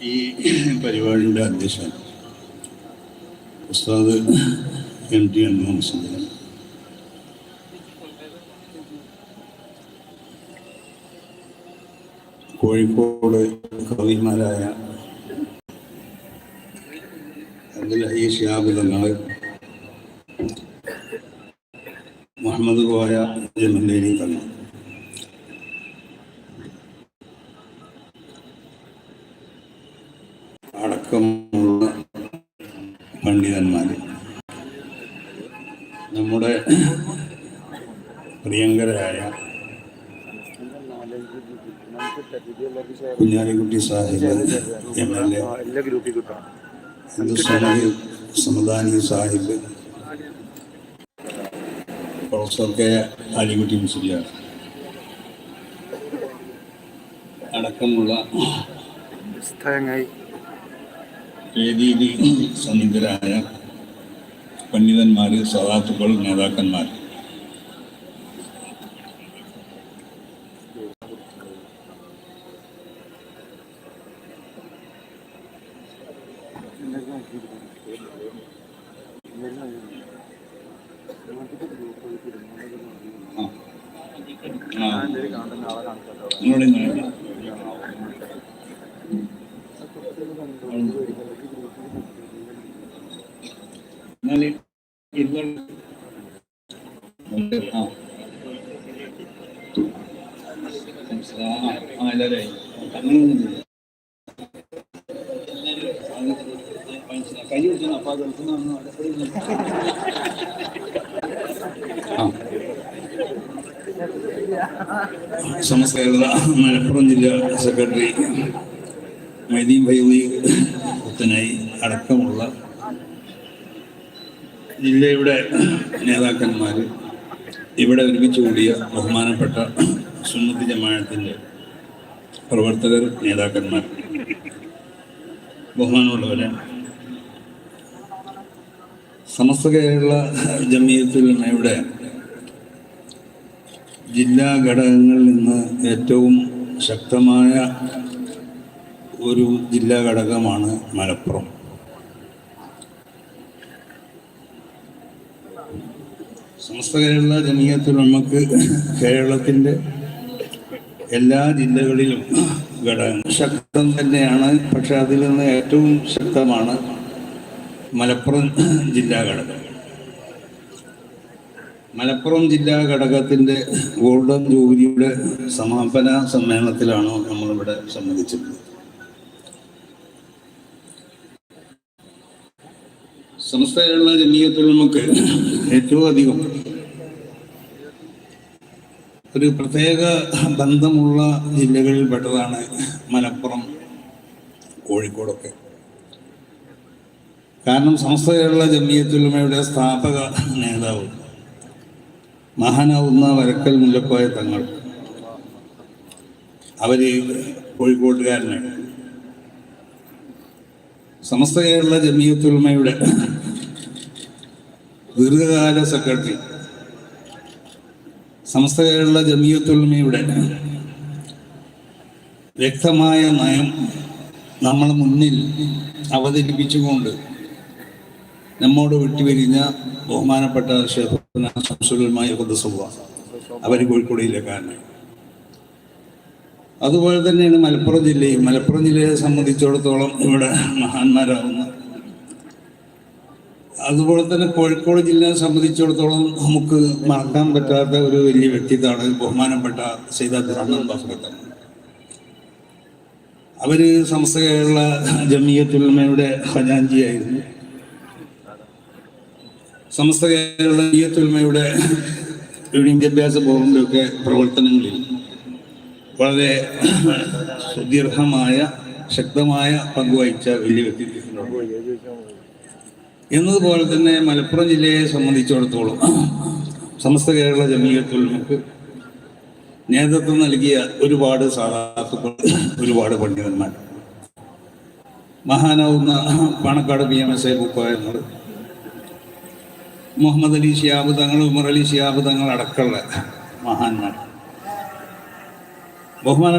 ഈ പരിപാടിയുടെ അധ്യക്ഷൻ ഉസ്താദ് എം ടി അൻമോഹൻ സുന്ദരൻ കോഴിക്കോട് കവിമാരായ അബ്ദുൽ ഹൈ ഷിഹാബ് തങ്ങൾ മുഹമ്മദ് കോയ ജമല്ലേരി തങ്ങൾ. അടക്കമുള്ള പണ്ഡിതന്മാർ നമ്മുടെ പ്രിയങ്കരായ Kunhalikutty Sahib M L A Hindustani Samadani Sahib professor K Alikutty Musliyar അടക്കമുള്ള വേദിയിൽ സന്നിധരായ പണ്ഡിതന്മാർ സദാത്തുക്കൾ നേതാക്കന്മാർ. നിങ്ങളുടെ ഇങ്ങനെ. എന്നാൽ ഇരുന്നോളൂ. ആ. ആ, ആ, എല്ലാവരും ആയി. അങ്ങനെയൊന്നുമില്ല. കൈ കൊടുക്കണം അത് എടുക്കുന്ന ആ. സമസ്ത കേരള മലപ്പുറം ജില്ലാ സെക്രട്ടറി മൈദീൻ ഭൈവി പുത്തനായി അടക്കമുള്ള ജില്ലയുടെ നേതാക്കന്മാർ ഇവിടെ ഒരുമിച്ച് കൂടിയ ബഹുമാനപ്പെട്ട സുന്നത്തി ജമാഅത്തിന്റെ പ്രവർത്തകർ നേതാക്കന്മാർ. ബഹുമാനമുള്ളവരെ സമസ്ത കേരള ജമീയത്തുലമയുടെ ജില്ലാ ഘടകങ്ങളിൽ നിന്ന് ഏറ്റവും ശക്തമായ ഒരു ജില്ലാ ഘടകമാണ് മലപ്പുറം. സമസ്ത കേരള ജമീയത്തിൽ നമുക്ക് കേരളത്തിന്റെ എല്ലാ ജില്ലകളിലും ഘടകങ്ങൾ ശക്തം തന്നെയാണ് പക്ഷെ അതിൽ നിന്ന് ഏറ്റവും ശക്തമാണ് മലപ്പുറം ജില്ലാ ഘടകം. മലപ്പുറം ജില്ലാ ഘടകത്തിന്റെ ഗോൾഡൻ ജൂബിലിയുടെ സമാപന സമ്മേളനത്തിലാണ് നമ്മളിവിടെ സംബന്ധിച്ചിട്ടുള്ളത്. സംസ്ഥയുള്ള ജമീയത്തിൽ നമുക്ക് ഏറ്റവും അധികം ഒരു പ്രത്യേക ബന്ധമുള്ള ജില്ലകളിൽ പെട്ടതാണ് മലപ്പുറം കോഴിക്കോടൊക്കെ. കാരണം സമസ്ത കേരള ജമിയത്തുലമയുടെ സ്ഥാപക നേതാവ് മഹാനാവുന്ന വരക്കൽ മുല്ലപ്പായ തങ്ങൾ. അവർ കോഴിക്കോട്ടുകാരനാണ്. സമസ്ത കേരള ജമീയത്തുൽമയുടെ ദീർഘകാല സെക്രട്ടറി സമസ്ത കേരള ജമീയത്തുൽമയുടെ വ്യക്തമായ നയം നമ്മൾ മുന്നിൽ അവതരിപ്പിച്ചുകൊണ്ട് നമ്മോട് വിട്ടുപിരിഞ്ഞ ബഹുമാനപ്പെട്ട ഷെഫുലമായ കുദസുവ അവർ കോഴിക്കോടിയിലെ ജില്ലക്കാരനാണ് അതുപോലെ തന്നെയാണ് മലപ്പുറം ജില്ലയും. മലപ്പുറം ജില്ലയെ സംബന്ധിച്ചിടത്തോളം ഇവിടെ മഹാന്മാരാകുന്നു. അതുപോലെ തന്നെ കോഴിക്കോട് ജില്ലയെ സംബന്ധിച്ചിടത്തോളം നമുക്ക് മറക്കാൻ പറ്റാത്ത ഒരു വലിയ വ്യക്തിത്വമാണ് ബഹുമാനപ്പെട്ട സൈദാദ് റഹ്മാൻ അവർ സമസ്ത കേരള ജമിയത്തുൽമയുടെ ഖജാൻജിയായിരുന്നു സമസ്ത കേരള ജമിയത്തുൽമയുടെ വിദ്യാഭ്യാസ ബോർഡിന്റെ ഒക്കെ പ്രവർത്തനങ്ങളിൽ വളരെ സുദീർഘമായ ശക്തമായ പങ്കുവഹിച്ച വലിയ വ്യക്തിത്വത്തിനുണ്ട് എന്നതുപോലെ തന്നെ മലപ്പുറം ജില്ലയെ സംബന്ധിച്ചിടത്തോളം സമസ്ത കേരള ജമീയത്തുൽമക്ക് നേതൃത്വം നൽകിയ ഒരുപാട് സാധാർത്ഥ ഒരുപാട് പണ്ഡിതന്മാർ. മഹാനാവുന്ന Panakkad P M S A മുക്കോയങ്ങൾ Muhammad Ali Shihab Thangal Umar Ali Shihab തങ്ങൾ അടക്കമുള്ള മഹാന്മാർ. ബഹുമാന